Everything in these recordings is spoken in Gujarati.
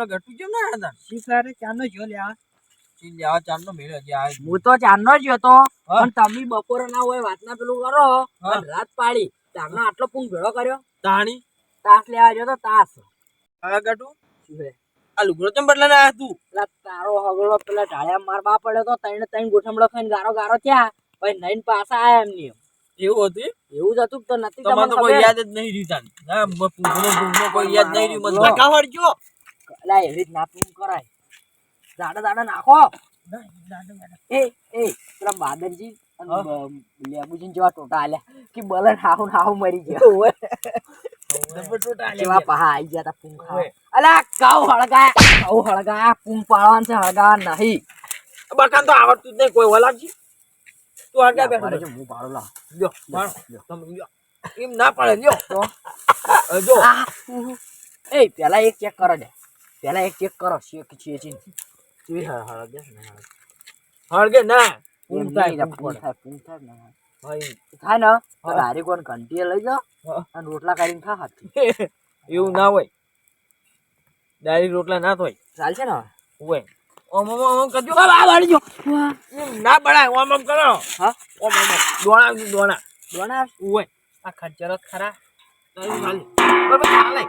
પેલા ગટુ કેમ ના હતા? શીખવાડે ચાંદનો જો લ્યા. ચીલ લેવા ચાંદનો મેળ હજી આ હું તો ચાંદનો જ હતો. પણ તમે બપોરે ના હોય વાતના પેલું કરો. અને રાત પાડી. ચાંદનો આટલો પૂંગ ભેળો કર્યો. તાણી? તાસ લેવા ગયો તો તાસ. હવે ગટુ? આ લુગડો ચમ બદલાને આયા તું? તારો હગલો પેલા ઢાળિયા માર બા પડ્યો તો ત્રણ ત્રણ ગોઠમડો ખાઈને ગારો ગારો થયા. પછી નઈન પાછા આયા એમની એવું હતું એવું જ હતું તો નથી તમને કોઈ યાદ જ નહીં રહ્યું કોઈ યાદ નહીં મને અલા એવી રીત ના કરાય. દાડા દાડા નાખો. એ એ પેલા. બ- લેબુજીને જેવા ટોટા આલ્યા કે બલન હાહુ ને હાહુ મરી ગયો. કેવા ગયા. પહા આઈ ગયા તા ખાવા અલા હળગાયા. પાડવાનું છે હળગાવા નહીં. બકાન તો આવડતું જ નહીં કોઈ વલાજી તું આગળ બેઠો. હું પાડું લા. લ્યો મારો તમે લ્યો. એમ ના પાડે લ્યો. તો? જો. એ પેલા એક ચેક કરો દે પેલા એક ચેક કરો શેક છે છે ચીવી હળ હળગે ને હળગે. હળગે ના એમ પૂંગ નહીં, થાય પૂંગ પૂંગ થાય પૂંગ થાય ને થાય થાય ને તો હા. ડાયરેક્ટ કોણ ઘંટીએ લઈ જાઓ હા. અને રોટલા કાઢીને ખા હાથથી એવું ના હોય ડાયરેક્ટ રોટલા ના થાય ચાલશે ને હોય ઓમ ઓમ ઓમ કરજો આ વાળી જો એમ ના બળાય ઓમ ઓમ કરો હા? ઓમ ઓમ ઓમ. દોણા આવજો, દોણા દોણા હોય આ ખચ્ચર જ ખરા નહીં ચાલે. બરાબર, ચાલે.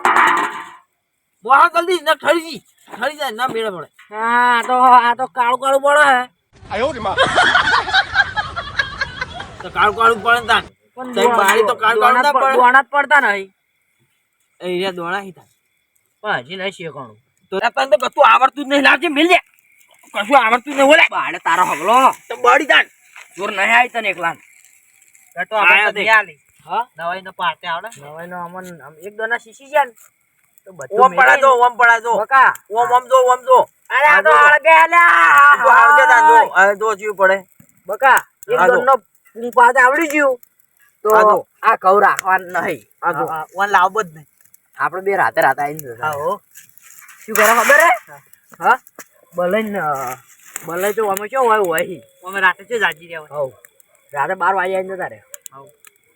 બોલો જલ્દી ના ઠરી જી ઠરી જાય ના મેળે પડે. હા તો આ તો કાળું કાળું પડે હે. તો કાળું કાળું પડે તાન પણ બારી તો કાળું કાળું ના પડે. દોણા પડતા નહીં. એ રે દોણા હી થાય પણ હજી નહીં શેકવાનું તો તને તો કશું આવડતું જ નહીં લાવજે મિલ જાય કશું આવડતું નહીં બોલે. બાળે તારો હગલો. તો બળી તાન જોર નહીં આવી તને એકલા તો આપણે દે. હા? દવાઈ નો પાટે આવડે. નવાઈ નો અમન એક દોના શીશી જાય ઓમ પડા દો ઓમ પડા દો બકા. ઓમ ઓમ દો ઓમ દો અરે આ તો હા, હળગે લ્યા. તો આવજે તાન જો. હવે દો જીવ પડે. બકા એક દોનો પાડતે આવડી ગયું. તો આ કવ રાખવાનું નહીં. આ દો ઓન લાવબો જ નહીં. આપણે બે રાતે રાતે આવીને. હા હો. શું કરે ખબર હે? હા. ભલે ને ભલે તો અમે શું હોય હોય અમે રાતે છે જાજી રહ્યા હોય. રાતે બાર વાગે આવીને જતા રે હા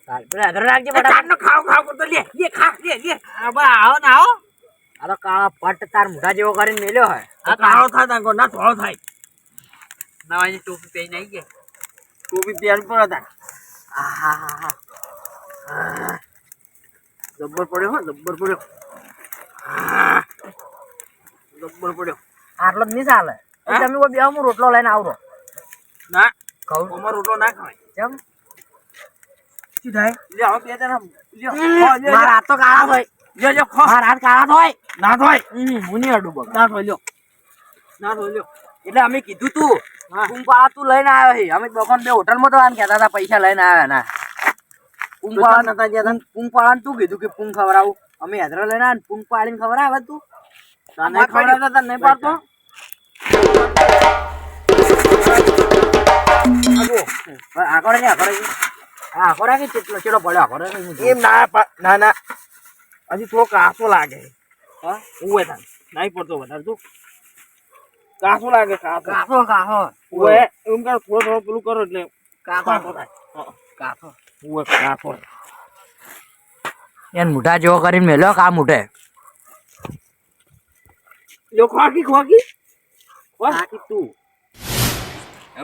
ચાલ, પેલા રાખજે ખાવ ખાવ કરતો. લે લે ખા લે લે. આવો ને આવો. આ કાળા પટ તાર મોઢા જેવો કરીને મેલ્યો હોય આ કાળો થાય તાંકો ના થોળો થાય. નવાની ટોપી પહેરી નહીં કે ટોપી પહેર પર હતા. જબ્બર પડ્યો હો જબ્બર પડ્યો. જબ્બર પડ્યો. આટલો જ નહીં ચાલે. તમે કોઈ બે હું રોટલો લઈને આવરો. ના. કહું અમાર રોટલો ના ખાય કેમ? શું થાય? લે આવો બે જણા લ્યો. મારા હાથ તો કાળા હોય. લ્યો લ્યો ખો. મારા હાથ કાળા ધોય ના ધોય હું નહીં અડું બગા ના થાય લ્યો. ના થાય લ્યો. એટલે અમે કીધું તું હા. તું લઈને આવ્યો છે અમે દુકાન બે હોટલમાં તો આને કહેતા હતા પૈસા લઈને આવ્યા ના. કુંભાળા નતા ગયા તા? કુંપાળા તું કીધું કે પૂંગ ખવડાવું. અમે હેદરા લઈને આવ્યા પૂંગ પાડીને ખવડાવે તું. તને ખવડાવતા તને નહીં પાડતો. આગળ ને આગળ આગળ કેટલો ચેડો પડ્યો આગળ એમ ના ના ના. હજી થોડો કાસો લાગે. હા? ઉવે થાય. નહીં પડતો વધારે. તું કાસો લાગે કાસો. કાસો કાથો ઉવે. એમ કર થોડો થોડો પેલું કરો એટલે કાસો. થાય. કાસો. ઉવે કાસો. એને મૂઠા જેવો કરીને મેલ્યો કા મૂઠે? લ્યો ખોકી ખોકી ખોકી તું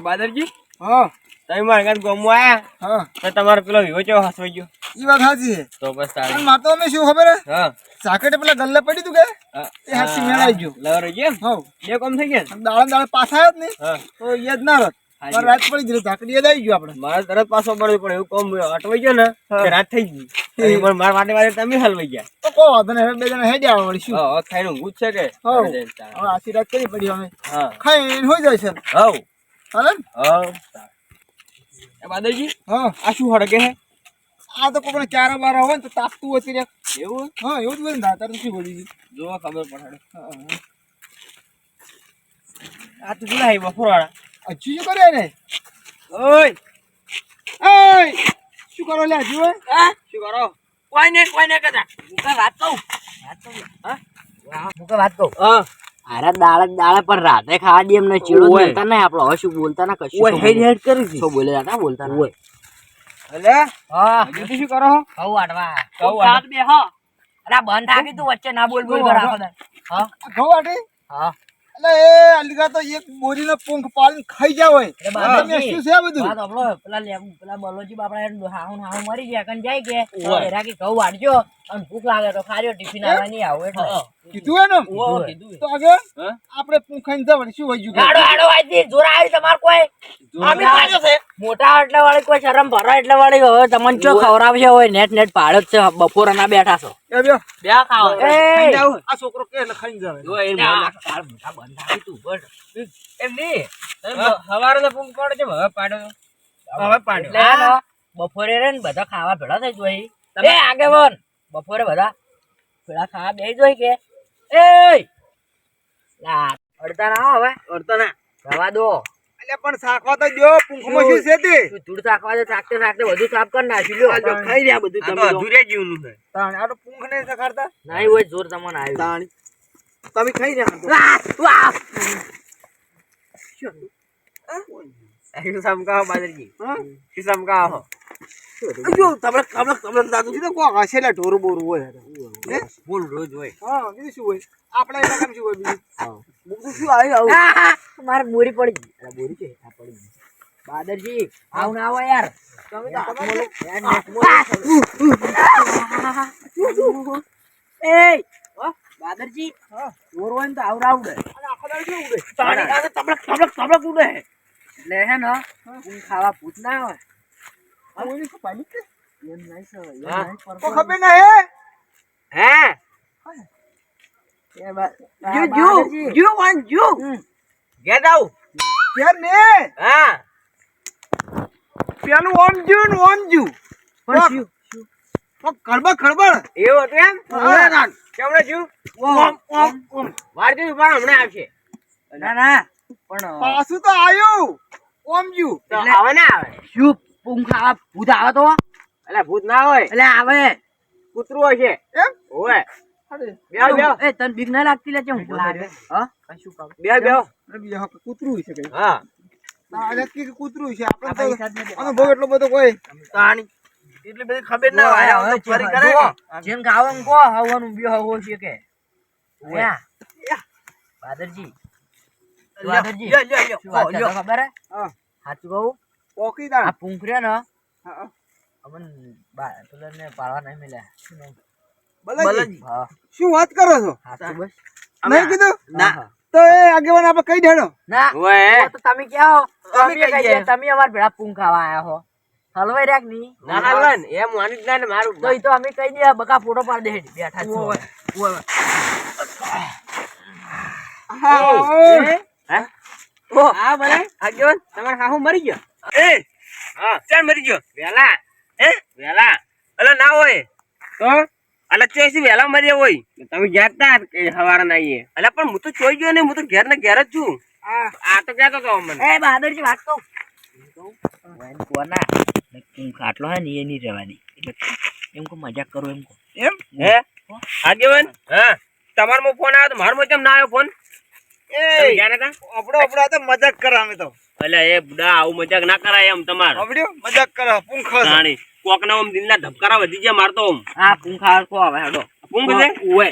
બાદરજી? હા. તમે મારા ગામ ગમવા આયા? હા. તો તમારો પેલો વિવો ચેવો હસવાઈ ગયો? ઈ વાત સાચી છે. તો બસ તારે મારે તો અમે શું ખબર હે? હા. સાકેટે પેલા ગલ્લે પડી તું કે? હા. એ હાથથી મેળાઈ ગયો. લવર ગયો હવ. બે કોમ થઈ ગયા? દાળ દાળ પાછા આવ્યો ને હા. તો યાદ ના રત હાજી. રાત પડી ગઈ ઝાકડી યાદ આવી ગયો આપણે. મારે તરત પાછો મળ્યો પણ એવું કોમ અટવાઈ ગયો ને કે રાત થઈ ગઈ. પણ મારા માટે માટે તમે હલવાઈ ગયા. તો કો વાંધો બે જણા હેડ્યા આવે વળી શું? હા ખાઈને ઊંઘું છે કે. ઘરે આખી રાત કરી પડી અમે હા. ખાઈને હોઈ જાય છે. હા હાલે ને? બાદરજી હા. આ શું હડકે હે? આ તો કોઈને ચારા બારા હોય ને તો તાપતું હોય ત્યારે. એવું? હા એવું જ હોય ને તારે તો શું બોલી જોવા ખબર પડે આ તો શું બફોરવાળા. હજી શું કરે ને ઓય! ઓય! શું કરો લે હજી હોય? હા? શું કરો? કોઈ ને કોઈ ને કદા મુકે વાત કહું? વાત કહું હા? મુકે વાત કહું? હા. અરે દાળ દાડે પણ રાતે ખાવા દે એમને. ચીડો. બોલતા નહીં આપણે હવે શું બોલતા ના કશું ઓય હેડ હેડ કરી શું બોલે દાદા બોલતા ના. ઓય. એટલે હા. બીજું શું કરો કહું આડવા કહું આડ બે હા. અરે બંધ થાકી તું વચ્ચે ના બોલ બોલ કરા. હા. આ ઘઉં હા. એ અલીગા તો એક બોરીનો પૂંખ પાડીને ખાઈ જાવ હોય. અરે બાબા, તમે શું છે બધું? વાત સાંભળો, પેલા લેવું- પેલા બલોજી બાપડા હાહુ હાહુ મરી ગયા કન જાય કે? એરા કે ઘઉં વાળજો અને ભૂખ લાગે તો ખાજો ટિફિન આવવા નહીં આવું એટલે. કીધું એનું? તો આગળ? આપણે પૂંખ ખાઈને જવાનું શું વહી ગયું? હાડો હાડો વાંચી જોર આવી તમાર કોઈ? અમે ખાધો છે. મોટા એટલે વાળી કોઈ શરમ ભરો એટલે વાળી હવે તમને ચો ખવડાવશે હોય નેટ નેટ પાડો છે બપોરના બેઠા છો. એ બ્યો બે ખાઓ. એ. આ છોકરો કે એટલે ખાઈને જાવે. જો એ મોલા. તાર મોટા બંધ થાકી તું બસ. એમ નહીં. તમે હવારે તો પૂંખ પાડો છો, હવે પાડ્યો. હવે પાડ્યો. એટલે હે ને, બપોરે રે ને બધા ખાવા ભેળા થઈ જોઈ. તમે આગે વન બપોરે બધા ભેળા ખાવા બે જોઈ કે. એ લા અડતા ના હવે. અડતા ના. રવા દો. એટલે પણ શાકવા તો જો પૂંખમાં શું છે તે? ધૂળ શાકવા તો શાકતે શાકતે બધું સાફ કરી નાખી લો આ જો ખાઈ રહ્યા બધું તમે અધૂરે જીવનું છે. તાણ આ તો પૂંખ નહીં સખાડતા નહીં હોય જોર તમને આવ્યું. તાણ. તમે ખાઈ રહ્યા છો. વાહ, વાહ. સમકાવો બાદરજી. એ સમકાવો. જો તબલક તમને તબલક દાદુ ને કોક હશે એટલે ઢોરું બોરું હોય બોલ રોજ હોય. હા બીજું શું હોય આપણા ઇલાકામાં શું હોય બીજું બીજું શું આવ્યું આવું મારે બોરી પડી ગઈ અરે બોરી છે આ પડી ગઈ બાદરજી આવું ના આવો યાર તમે તો. એ બાદરજી. ચોર હોય ને તો અને આખો દાડો શું ઉડે? તાળી, આ તો તબલક તબલક તબલક ઉડે એટલે હે ને હું ખાવા ભૂત ના હોય શું? એમ નહીં સર, એમ નહીં પરસો. કોઈ ખબર ના હે હે? એ બા- આ You, you, you want you. Get out. કેમ ને હા. પેલું ઓમ જ્યુ ને ઓમ પણ શું? એવું હતું એમ? થયું પણ હમણાં આવશે. ના ના પણ પાછું તો આવ્યું ઓમ એટલે- આવે ને આવે? શું ઊંઘ ભૂત આવે તો? એટલે ભૂત ના હોય. એટલે આવે. કૂતરું હોય. છે એમ હોય તને બીક ના લાગતી લે ચમ લાગે. હા? કશું કામ? બેહો બેહો. અરે બીજા હક કૂતરું છે કઈ. હા. કૂતરું છે? આપણે આપણે તો હિસાબ નથી અનુભવ એટલો બધો કોઈ. તાણી. એટલી બધી ખબર ના હોય. આમ ફરી કરે ને. જેન ખાવાનું કો હવાનું બે હવો છે કે. બાદરજી બાદરજી લ્યો, લ્યો, લ્યો. શું વાત ઓ, છે લ્યો. ખબર હે? સાચું કહું? પોકી આ પૂંખર્યો ને અમન બા પેલા નહીં મળ્યા. બલાજી. બલાજી. હા. શું વાત કરો છો? સાચું બસ. નહીં કીધું? ના. તો એ આગેવાન આપણે કઈ ઢેડો ના. ઓય. તો તમે ક્યાં હો? તમે કહીએ. કહીએ તમે અમાર ભેળા ખાવા આયા હો. હલવાઈ રાખની. ના ને. માની જ ના ને મારું. તો તો અમે કઈ દે બકા ફોટો પાડી દે બેઠા છો. હા? ઓ, આ ભલે આગેવાન તમારે હાહુ મરી ગયો. એ હા ચાલ મરી ગયો? વેલા. હે? વેલા. અલા ના હોય. તો? અલા ચોઈસી વેલા મર્યા હોય. તમે ગયા તા કે હવારે ના અલા પણ હું તો ચોઈ ગયો ને હું તો ઘેર ને ઘેર જ છું. આ તો કહેતો તો મને એ બહાદુરજી વાત કહું કોના? પૂંખ હે ને એ નહીં રહેવાની. એટલે એમ કો મજાક કરો એમ કો એમ? હે? આગેવાન હા. તમારો મો ફોન આવ્યો તો મારો મો કેમ ના આવ્યો ફોન? એ ગયા નતા આપણો આપણો આ તો મજાક કરે અમે તો. અલા એ બુડા આવું મજાક ના કરાય એમ તમાર. આવડ્યો મજાક કરે પૂંખો જાણી કોક ના આમ દિલના ધબકારા વધી ગયા મારતો આમ આ પૂંખ આવે કો આવે હેડો. પૂંખ છે? ઓવે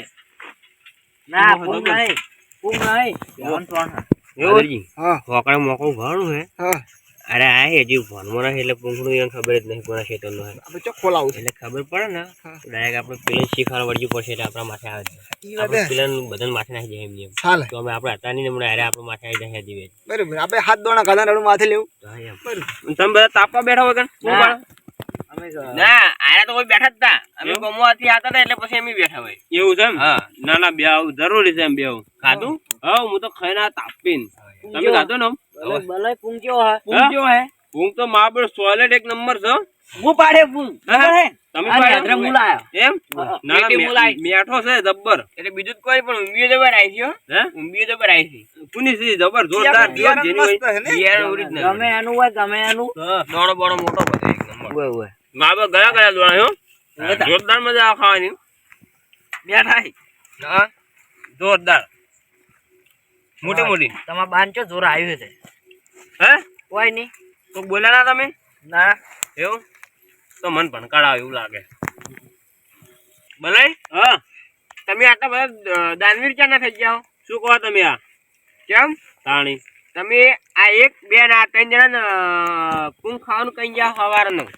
ના પૂંખ તો નહીં. પૂંખ નહીં. બેહન ત્રણ હા. કોકડે મોકો ઘણું હે. હા. અરે આ હજી ફોનમાં નથી એટલે પૂંછડું એને ખબર જ નહીં કોના ખેતરનું હે આપણે ચોખ્ખો લાવું એટલે ખબર પડે ને ડાયરેક્ટ આપણે પેલું શીખવાડ વળગ્યું પડશે એટલે આપણા માથે આવે આપણે વાત પેલા બધાને માથે નાખી જાય એમ જેમ. તો અમે આપણે હતા નહીં હમણાં અરે આપણે માથે આવી જાય જીવે બરાબર આપણે હાથ દોણા ગાધા રડું માથે લેવું. તમે બધા તાપવા બેઠા હોય કે ના. ના. આયા તો કોઈ બેઠા જ તા અમે ગમવાથી આતા હતા એટલે પછી અમે બેઠા હોય. એવું છે એમ? હા. ના ના બે જરૂરી છે એમ બે ખાધું? હા હું તો ખાઈને આ તાપીને. તમે ખાધો ને ભલે હે. હે? ઊંઘ તો મારા સોલેડ એક નંબર છે. હું પાડે પૂંગ હા? તમે પાડે. નેત્રે એમ? એમ ના ના પેટી મુલા મે- મેઠો છે જબ્બર. એટલે બીજું કોઈ પણ ઊંઘીઓ જબર આવી છે હે? ઊંઘીઓ જબર આવી છે પુની છે જબર જોરદાર. જેની હોય એનું હોય એનું. દોણો બોણો મોટો બધો એક નંબર. ગયા ગયા દોણા જોરદાર મજા આવે ખાવાની. બેઠા હા? જોરદાર. મોટી મોટી. તમારા બાન ચો જોર આવ્યું છે. હે? કોઈ નહીં. તો બોલ્યા ના તમે? ના. એવું? તો મન ભણકાડા એવું લાગે. ભલે હા. તમે આટલા બધા દાનવીર ક્યાં ના થઈ જાઓ શું કહો તમે આ? કેમ? તાણી. તમે આ એક બે ના આ ત્રણ જણા પૂંગ ખાવાનું કઈ ગયા સવારનું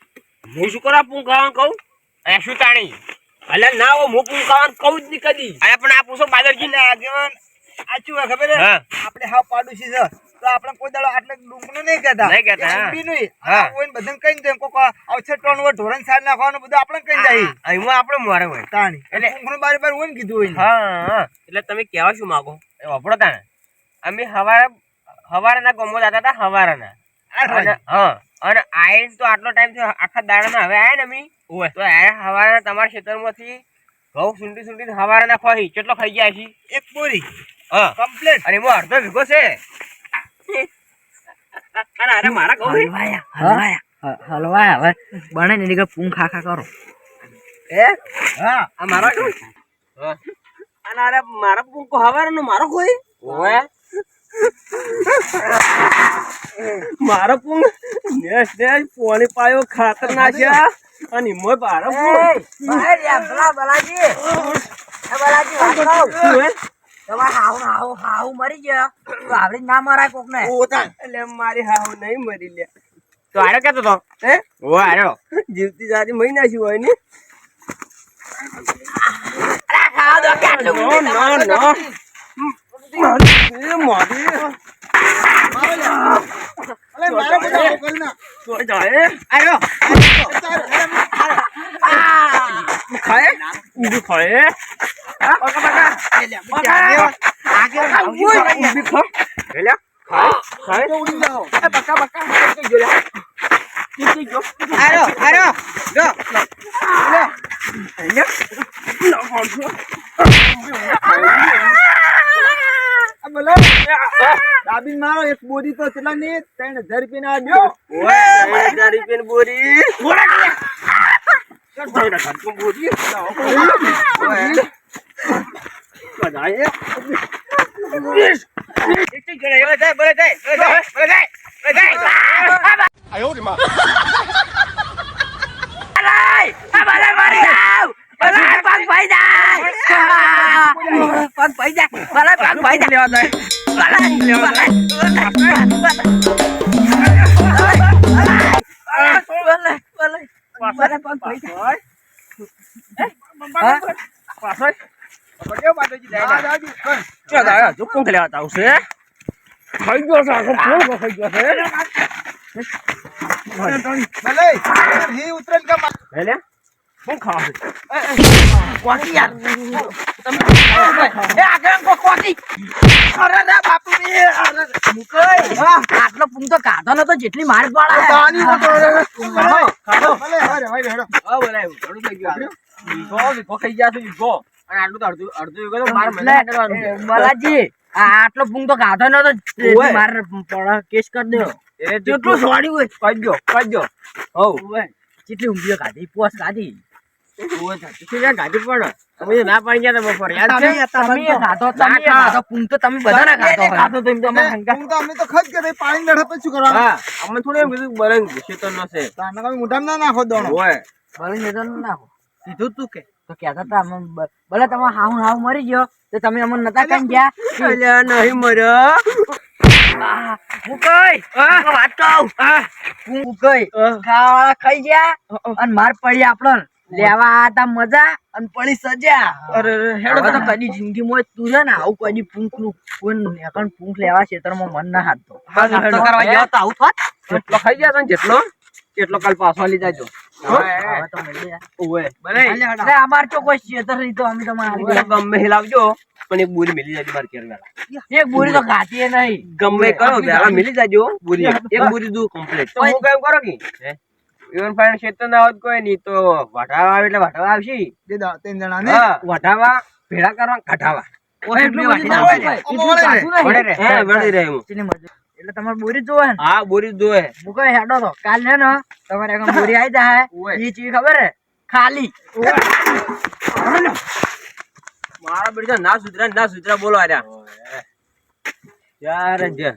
હું શું કરવા પૂંગ ખાવાનું કહું? એ શું તાણી? અલે ના હો હું પૂંગ ખાવાનું કહું જ નહીં કદી. અરે પણ આ પૂછો બાદરજી ના આગેવાન. આ હોય ખબર આપણે હાવ પાડોશી છે તો આપણે કોઈ દાડો આટલે ડુંગળું નહીં કહેતા નહીં કહેતા, એ હા. નહીં. હા. કોઈને બધાને દે કોક અવસર ટોન હોય ઢોરણ સાર નાખવાનું બધું આપણે કઈ જાય. એમાં આપણે મોરે હોય. તાણી. એટલે- એટલે બારે બાર હોય ને કીધું હોય હા હા. એટલે તમે કહેવા શું માંગો? એ વાપરો તાણે. અમે હવારે હવારના ગમો જતા હતા હવારના. હા અને આયન તો આટલો ટાઈમ થયો આખા દાડામાં હવે આયા ને અમે? તો આયા હવારના તમારા ખેતરમાંથી ઘઉં સુંટી સુંટી હવારના ખોઈ કેટલો ખાઈ ગયા છે એક બોરી. હા. કમ્પ્લીટ અને એમાં અડધો વીઘો છે. અને અરે મારા છે. હલવાયા હલવાયા. હલવાયા. હવે બને ને નીકળ પૂંગ ખા ખા કરો. એ હા. આ મારા ઘઉં હા. અને અરે મારા હવારનો મારો કોઈ? ઓએ મારો પૂંગ નેસ નેસ પોણી પાયો ખાતર નાખ્યા. અને મોય મારો પૂંગ બલાજી. કહું? તમારે હાવ હાવ હાવ મરી ગયા. તો આવડી ના મરાય કોક ને એટલે મારી હાવ નહીં મરી લે તો આરો કેતો તો? હે? ઓ આરો જીવતી જાતી મહી નાખ્યું હોય ને. ખાવા દો કેટલું નો નો નો. એ મોદી અલે મારે લે. દાબીને મારો એક બોરી તો કેટલા ની ત્રણ હજાર રૂપિયા ના આપ્યો. ઓય તારી પેન બોરી બોરા કે બોરી કદાય એક ગળે બોલે જાય બોલે જાય બોલે જાય બોલે જાય બોલે જાય પગ ભાઈ જાય ભલે પગ ભાઈ જાય ભલે ભલે ભલે ભલે પગ ભાઈ જાય પાછળ કેવો બાટોજી? હા, દાદી. બસ. ક્યાં ગયા કોણ લેવા તાવ ખાઈ ગયો છે આખો પૂરો ખાઈ ગયો છે ભલે. હી ઉતરેલ કે મા- લે શું ખાવા કોકી યાર. એ આગળ કો કોકી અરે રે બાપુજી અરે મુકઈ. આટલો પૂંગ તો કાઢો નતો જેટલી માર પાડે. દાની મોટો. ભલે, હારે, હારે, હારે. હા બોલાય ઘણું થઈ ગયું. વીઘો વીઘો ખાઈ ગયા છે વીઘો. અને આટલું તો અડધું અડધું વીઘો તો મારે મને એટલે, કરવાનું છે. એ, બાલાજી આ આટલો પૂંગ તો કાઢો નતો માર પડે કેસ કરી દો. એ જેટલું સોડ્યું હોય. કહી દો હવ. કેટલી ઊંઘીઓ કાઢી પોસ કાઢી. અમે તો ના પાડી ગયા તા બપોરે યાદ છે? તમે એ કાઢો તમે એ ના કાઢો પૂંગ તો તમે બધા ના કાઢો હોય. કાઢો તો એમ તો અમે હંગા- ઊંઘ તો અમે તો ખજ કે પાણી બેઠા પછી શું કરવાનું? હા અમે થોડું એમ કીધું બરંગ શેતરનો છે. તાને કાંઈ મોઢામાં ના નાખો દોણો. ઓય. ભલે ને તો ન નાખો. કીધું તું કે? તો કહેતા તા અમે ભલે તમે હાવ હાવ મરી ગયો તો તમે અમને નતા કઈ ગયા? અલ્યા નહીં મર્યો. હું કઈ? હું. વાત કહું હું. કઈ ખાવાળા ખાઈ ગયા અને માર પડી આપણને. લેવા આતા મજા અને પડી સજા. અરે હેડો તો કદી જિંદગીમાં તું છે ને આવું કદી પૂંખનું કોઈ નેકણ પૂંખ લેવા ખેતરમાં મન ના હાથતો. હેડો, હેડો. કરવા જાઓ તો આવું થાત. જેટલો ખાઈ ગયા તા જેટલો એટલો કાલ પાછો લઈ જાજો. હવે તો મળી જાય. ઓય બને અરે અમાર તો કોઈ ખેતર નહીં તો અમે તમારે ગમે હિલાવજો પણ એક બોરી મિલી જાય મારે કેર વેલા. એક બોરી તો ખાતી નહીં. ગમે કરો વેલા મિલી જાજો બોરી. એક બોરી દુ કમ્પ્લીટ તો હું કેમ કરો કે? હે ઇવન ક્ષેત્ર ના હોત કોઈ નહીં તો વઢાવા આવે એટલે વઢાવા આવશે. તે ત્રણ જણા ને વઢાવા ભેળા કરવા કઢાવા એટલું તમારે બોરી જોવે હા બોરી જોવે. હું કઈ હેડો તો. કાલ ને તમારે બોરી આવી જાય. એ ચીજ ખબર હે? ખાલી. મારા બેટા ના સુધરા ના સુધરા બોલો આર્યા. યાર જ.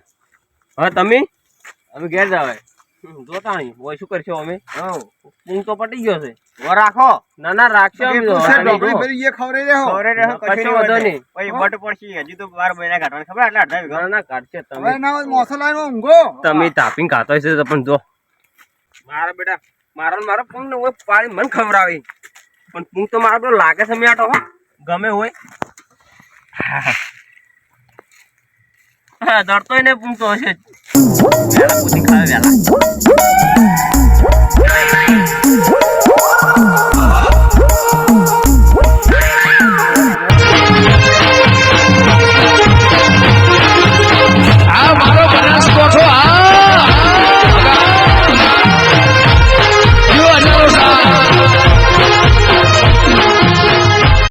હવે તમે? અમે ઘેર જાવ જોતા નહીં શું કરશો અમે? હઉ. તો પટી ગયો છે. વો રાખો. ના ના રાખશો અમે તો. કેટલું છે આની ઢોકળી જો. ભરી એ ખવડાવી દેહો. ખવરે રહો, કશો નહીં. નહીં. પછી બટ પડશે હજી તો બાર મહિના કાઢવાની. ખબર આટલા અડધા વીઘા ના ના કાઢશે હવે તમે. ના મોસો લાવીને ઊંઘો. તમે તાપીને ખાતો હશે તો પણ જો. મારા બેટા મારો મારો પંગ ને પાણી પાડી મને ખવડાવી. પણ પૂંગ તો મારો પેલો લાગે છે મેં આટો હો. ગમે હોય. હા ડરતોય ને પૂંગ 原来我听错了，